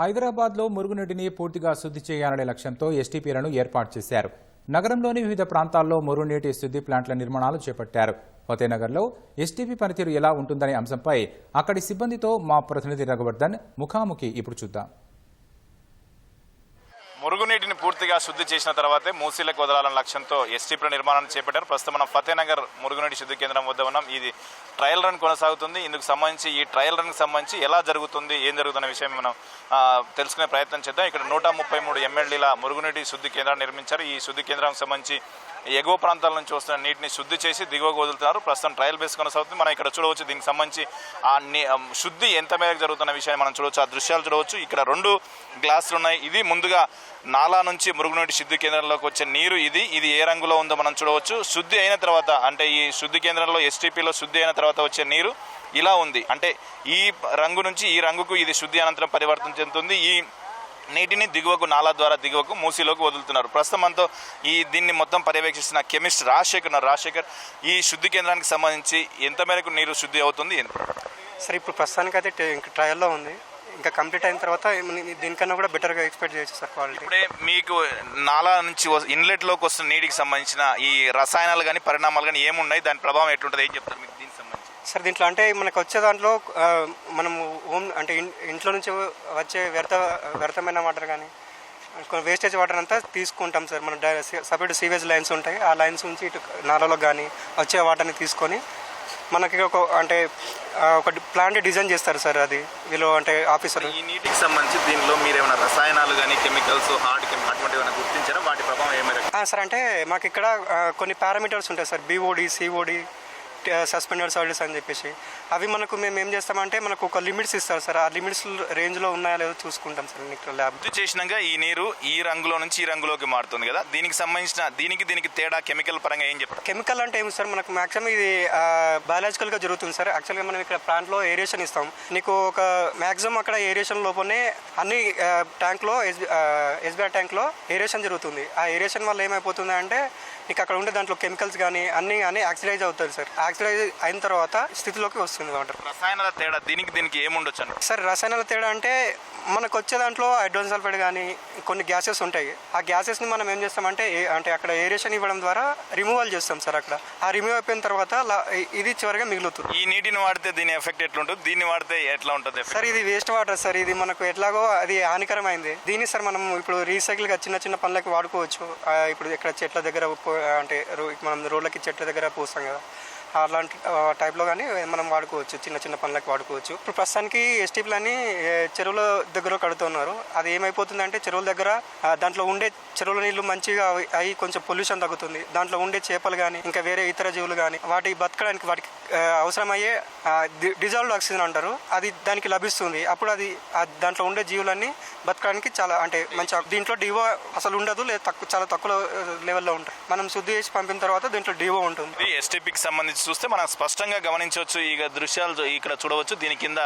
హైదరాబాద్లో మురుగునీటిని పూర్తిగా శుద్ధి చేయాలనే లక్ష్యంతో ఎస్టీపీలను ఏర్పాటు చేశారు. నగరంలోని వివిధ ప్రాంతాల్లో మురుగునీటి శుద్ధి ప్లాంట్ల నిర్మాణాలు చేపట్టారు. ఫతేనగర్లో ఎస్టీపీ పనితీరు ఎలా ఉంటుందనే అంశంపై అక్కడి సిబ్బందితో మా ప్రతినిధి రఘువర్ధన్ ముఖాముఖి ఇప్పుడు చూద్దాం. మురుగునీటిని పూర్తిగా శుద్ధి చేసిన తర్వాతే మూసీలకు వదలాలన్న లక్ష్యంతో ఎస్టీపీల నిర్మాణాన్ని చేపట్టారు. ప్రస్తుతం మనం ఫతేనగర్ మురుగునీటి శుద్ధి కేంద్రం వద్ద ఉన్నాం. ఇది ట్రయల్ రన్ కొనసాగుతుంది. ఇందుకు సంబంధించి ఈ ట్రయల్ రన్కి సంబంధించి ఎలా జరుగుతుంది ఏం జరుగుతున్న విషయం మనం తెలుసుకునే ప్రయత్నం చేద్దాం. ఇక్కడ నూట ముప్పై మూడు ఎమ్మెల్యేల మురుగునీటి శుద్ధి కేంద్రాన్ని నిర్మించారు. ఈ శుద్ధి కేంద్రానికి సంబంధించి ఎగువ ప్రాంతాల నుంచి వస్తున్న నీటిని శుద్ధి చేసి దిగువకు వదులుతున్నారు. ప్రస్తుతం ట్రయల్ బేస్ కొనసాగుతుంది. మనం ఇక్కడ చూడవచ్చు దీనికి సంబంధించి ఆ ఆ శుద్ధి ఎంత మేరకు జరుగుతున్న విషయాన్ని మనం చూడవచ్చు ఆ దృశ్యాలు చూడవచ్చు. ఇక్కడ రెండు గ్లాసులు ఉన్నాయి. ఇది ముందుగా నాలా నుంచి మురుగునీటి శుద్ధి కేంద్రంలోకి వచ్చే నీరు ఇది ఇది ఏ రంగులో ఉందో మనం చూడవచ్చు. శుద్ధి అయిన తర్వాత అంటే ఈ శుద్ధి కేంద్రంలో ఎస్టీపీలో శుద్ధి అయిన తర్వాత వచ్చే నీరు ఇలా ఉంది. అంటే ఈ రంగు నుంచి ఈ రంగుకు ఇది శుద్ధి అనంతరం పరివర్తన చెందుతుంది. ఈ నీటిని దిగువకు నాలా ద్వారా దిగువకు మూసీలోకి వదులుతున్నారు. ప్రస్తుతం మనతో ఈ దీన్ని మొత్తం పర్యవేక్షిస్తున్న కెమిస్ట్ రాజశేఖర్ ఉన్నారు. రాజశేఖర్ ఈ శుద్ధి కేంద్రానికి సంబంధించి ఎంత మేరకు నీరు శుద్ధి అవుతుంది? సరే ఇప్పుడు ప్రస్తుతానికి అయితే ట్రయల్లో ఉంది. ఇంకా కంప్లీట్ అయిన తర్వాత దీనికన్నా కూడా బెటర్గా ఎక్స్పెక్ట్ చేయొచ్చు సార్ క్వాలిటీ. ఇప్పుడే మీకు నాలా నుంచి ఇన్లెట్లోకి వస్తున్న నీటికి సంబంధించిన ఈ రసాయనాలు కానీ పరిణామాలు కానీ ఏమున్నాయి? దాని ప్రభావం ఎట్లుంటుంది? ఏం చెప్తారు మీకు దీనికి సంబంధించి? సార్ దీంట్లో అంటే మనకు వచ్చే దాంట్లో ఆ, మనము హోమ్ అంటే ఇంట్లో నుంచి వచ్చే వ్యర్థ వ్యర్థమైన వాటర్ కానీ వేస్టేజ్ వాటర్ అంతా తీసుకుంటాం సార్. మన సపరేట్ సీవేజ్ లైన్స్ ఉంటాయి. ఆ లైన్స్ నుంచి ఇటు నాలలో కానీ వచ్చే వాటర్ని తీసుకొని మనకి ఒక అంటే ఒక ప్లాంట్ డిజైన్ చేస్తారు సార్ అది. వీళ్ళు అంటే ఆఫీసర్ ఈ నీటికి సంబంధించి దీనిలో మీరు ఏమైనా రసాయనాలు కానీ కెమికల్స్ హార్డ్ అటువంటి ఏమైనా గుర్తించారా? వాటి ప్రభావం ఏమైనా సార్ అంటే మాకు ఇక్కడ కొన్ని పారామీటర్స్ ఉంటాయి sir. BOD COD suspended solids అని చెప్పేసి. అవి మనకు మేము ఏం చేస్తామంటే మనకు ఒక లిమిట్స్ ఇస్తారు సార్. ఆ లిమిట్స్ రేంజ్లో ఉన్నాయా లేదో చూసుకుంటాం సార్ ఇక్కడ ల్యాబ్. చేసినాక ఈ నీరు ఈ రంగులో నుంచి ఈ రంగులోకి మారుతుంది కదా. దీనికి సంబంధించిన దీనికి దీనికి తేడా కెమికల్ పరంగా ఏం చెప్తారు కెమికల్ అంటే ఏమి సార్? మనకు మాక్సిమం ఇది బయాలజికల్గా జరుగుతుంది సార్. యాక్చువల్గా మనం ఇక్కడ ప్లాంట్లో ఏరియేషన్ ఇస్తాం. నీకు ఒక మాక్సిమం అక్కడ ఏరియేషన్ లోపలనే అన్ని ట్యాంక్లో ఎస్బీఐ ట్యాంక్లో ఏరియేషన్ జరుగుతుంది. ఆ ఏరియేషన్ వల్ల ఏమైపోతుంది అంటే నీకు అక్కడ ఉండే దాంట్లో కెమికల్స్ కానీ అన్ని అన్ని యాక్సిడైజ్ అవుతుంది సార్. యాక్సిడైజ్ అయిన తర్వాత స్థితిలోకి వస్తుంది వాటర్ రసాయనాల తేడా దీనికి దీనికి ఏముండొచ్చు అండి సార్ రసాయనాల తేడా అంటే మనకు వచ్చే దాంట్లో హైడ్రోజన్ సల్ఫైడ్ కానీ కొన్ని గ్యాసెస్ ఉంటాయి. ఆ గ్యాసెస్ని మనం ఏం చేస్తామంటే అంటే అక్కడ ఏరియేషన్ ఇవ్వడం ద్వారా రిమూవల్ చేస్తాం సార్ అక్కడ. ఆ రిమూవ్ అయిపోయిన తర్వాత ఇది చివరిగా మిగులుతుంది. ఈ నీటిని వాడితే దీని ఎఫెక్ట్ ఎట్లుంటుంది? దీన్ని వాడితే ఎట్లా ఉంటుంది? సార్ ఇది వేస్ట్ వాటర్ సార్. ఇది మనకు ఎట్లాగో అది హానికరమైంది. దీన్ని సార్ మనం ఇప్పుడు రీసైకిల్గా చిన్న చిన్న పనులకి వాడుకోవచ్చు. ఇప్పుడు ఇక్కడ చెట్ల దగ్గర అంటే మనం రోడ్లకి చెట్ల దగ్గర పోస్తాం కదా. అలాంటి టైప్లో కానీ మనం వాడుకోవచ్చు చిన్న చిన్న పనులకు వాడుకోవచ్చు. ఇప్పుడు ప్రస్తుతానికి ఎస్టీపీలని చెరువుల దగ్గర కడుతున్నారు. అది ఏమైపోతుందంటే చెరువుల దగ్గర దాంట్లో ఉండే చెరువుల నీళ్ళు మంచిగా అవి- అయి కొంచెం పొల్యూషన్ తగ్గుతుంది. దాంట్లో ఉండే చేపలు కానీ ఇంకా వేరే ఇతర జీవులు కానీ వాటి బతకడానికి వాటికి అవసరమయ్యే డిజాల్వ్డ్ ఆక్సిజన్ అంటారు. అది దానికి లభిస్తుంది. అప్పుడు అది దాంట్లో ఉండే జీవులన్నీ బతకడానికి చాలా అంటే మంచి దీంట్లో డివో అసలు ఉండదు లేదా తక్కువ చాలా తక్కువ లెవెల్లో ఉంటుంది మనం శుద్ధి చేసి పంపిన తర్వాత దీంట్లో డివో ఉంటుంది. ఎస్టీపీకి సంబంధించి చూస్తే మనం స్పష్టంగా గమనించవచ్చు ఈ దృశ్యాలు ఇక్కడ చూడవచ్చు. దీని కింద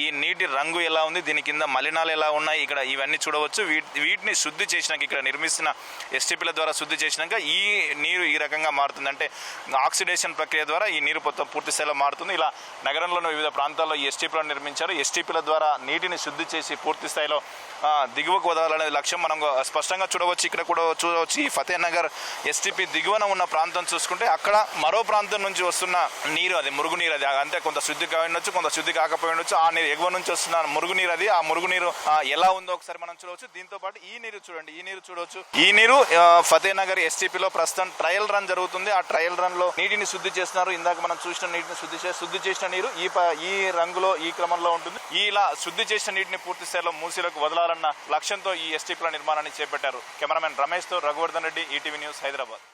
ఈ నీటి రంగు ఎలా ఉంది దీని కింద మలినాలు ఎలా ఉన్నాయి ఇక్కడ ఇవన్నీ చూడవచ్చు. వీటి వీటిని శుద్ధి చేసినాక ఇక్కడ నిర్మిస్తున్న ఎస్టీపీల ద్వారా శుద్ధి చేసినాక ఈ నీరు ఈ రకంగా మారుతుంది. అంటే ఆక్సిడేషన్ ప్రక్రియ ద్వారా ఈ నీరు మొత్తం పూర్తి స్థాయిలో మారుతుంది. ఇలా నగరంలోని వివిధ ప్రాంతాల్లో ఎస్టీపీలను నిర్మించారు. ఎస్టీపీల ద్వారా నీటిని శుద్ధి చేసి పూర్తి స్థాయిలో దిగువకు వదలాలనే లక్ష్యం మనం స్పష్టంగా చూడవచ్చు. ఇక్కడ కూడా చూడవచ్చు. ఈ ఫతేనగర్ ఎస్టీపీ దిగువన ఉన్న ప్రాంతం చూసుకుంటే అక్కడ మరో ప్రాంతం నుంచి వస్తున్న నీరు అది మురుగునీరు అది. అంతే కొంత శుద్ధి కావచ్చు కొంత శుద్ధి కాకపోయి ఉండొచ్చు. ఆ నీరు ఎగువ నుంచి వస్తున్న మురుగునీరు అది. ఆ మురుగునీరు ఎలా ఉందో ఒకసారి మనం చూడవచ్చు. దీంతో పాటు ఈ నీరు చూడండి. ఈ నీరు చూడవచ్చు. ఈ నీరు ఫతేనగర్ ఎస్టీపీలో ప్రస్తుతం ట్రయల్ రన్ జరుగుతుంది. ఆ ట్రయల్ రన్లో నీటిని శుద్ధి చేస్తున్నారు. ఇందాక మనం చూసిన నీటిని శుద్ధి చేసి శుద్ధి చేసిన నీరు ఈ ఈ రంగులో ఈ క్రమంలో ఉంటుంది. ఇలా శుద్ధి చేసిన నీటిని పూర్తి స్థాయిలో మూసీలకు వదలాలన్న లక్ష్యంతో ఈ ఎస్టీపీల నిర్మాణాన్ని చేపట్టారు కెమెరామెన్ రమేష్తో రఘువర్ధన్ రెడ్డి ఈటీవీ న్యూస్ హైదరాబాద్.